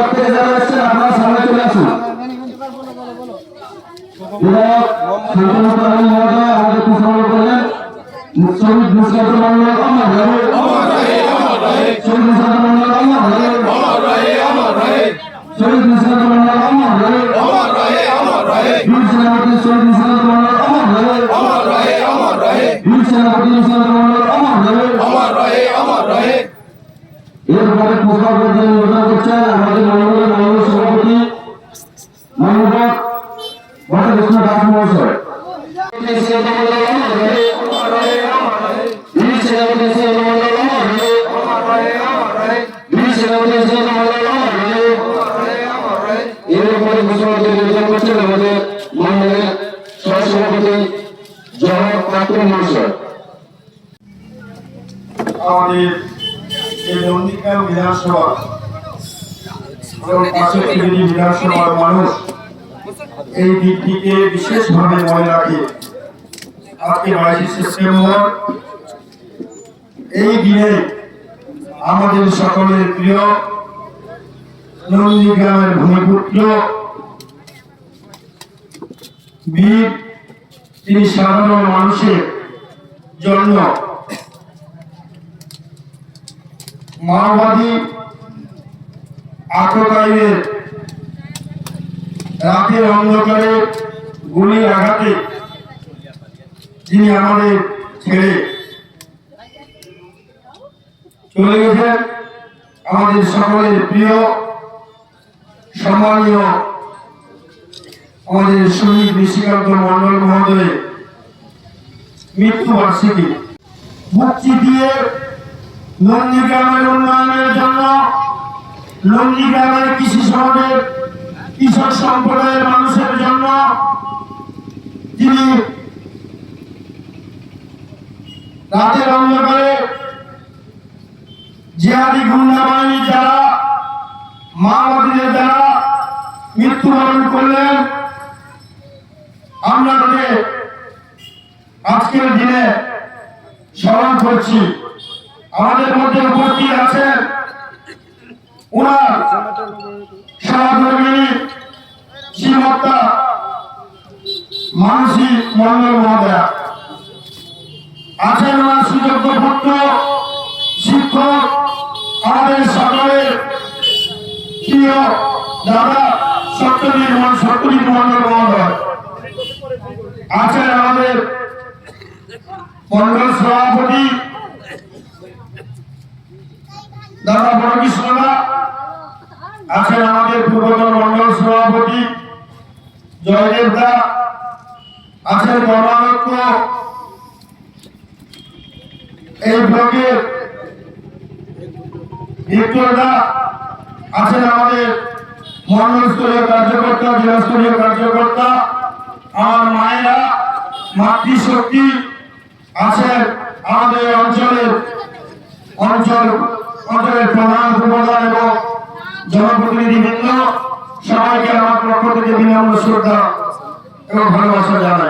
বিভাগ থেকে যারা এসেছেন মন্ডল অমর রহে শহীদ মুসলাত মন্ডল অমর রহে শহীদ মুসলাত মন্ডল অমর রহে বীর সেনাপতি শহীদ মুসলাত মন্ডল অমর রহে বীর সেনাপতি রহে এরপরে প্রদান নিবেদন করছেন আমাদের মন্ডলের মন্ডল সভাপতি মানবক ভট্টকৃষ্ণ দাস মহাশয়। এরপরে ঘোষণা করছেন আমাদের মন্ডলের সহসভাপতি জহর পাত্র মহাশয় আমাদের এই বিধানসভার মানুষ। এই বিশেষভাবে মনে রাখে। এই দিনে আমাদের সকলের প্রিয় ভূমিপুত্র বীর, তিনি সাধারণ মানুষের জন্য মাওবাদী আততায়ীদের রাতের অন্ধকারে গুলির আঘাতে যিনি আমাদের ছেড়ে চলে গেছেন। আমাদের সকলের প্রিয়, সম্মানীয় আমাদের শহীদ নিশিকান্ত মন্ডল মহোদয়ের মৃত্যুবার্ষিকী। মুক্তি দিয়ে নন্দীগ্রামের উন্নয়নের জন্য নন্দীগ্রামের কৃষি সমাজের কৃষক সম্প্রদায়ের মানুষের জন্য তিনি রাতের অন্ধকারে জিহাদি গুন্ডা বাহিনীর দ্বারা, মাওবাদীদের দ্বারা মৃত্যুবরণ করলেন। আমরা তাদের আজকের দিনে স্মরণ করছি। আমাদের মধ্যে উপস্থিত আছেন সহধর্মিনী মন্ডল মহোদয়া। আছেন ওনার সুযোগ্য শিক্ষক, আমাদের সকলের প্রিয় দাদা সত্যজিৎ সত্যজিৎ মন্ডল মহোদয়। আছেন আমাদের মন্ডল সভাপতি দাদা বড় আছেন আমাদের পূর্বতন মন্ডল সভাপতি জয়দেব আছেন কর্মাধ্যক্ষ এই ব্লকের দা, আছেন আমাদের মন্ডল কার্যকর্তা, জেলা স্তরীয় কার্যকর্তা, আমার মায়েরা, মাতৃশক্তি আছেন আমাদের অঞ্চলের অঞ্চল অঞ্চলের প্রধান উপপ্রধান এবং জনপ্রতিনিধিবৃন্দ সবাইকে আমার পক্ষ থেকে বিনম্র শ্রদ্ধা এবং ভালোবাসা জানাই।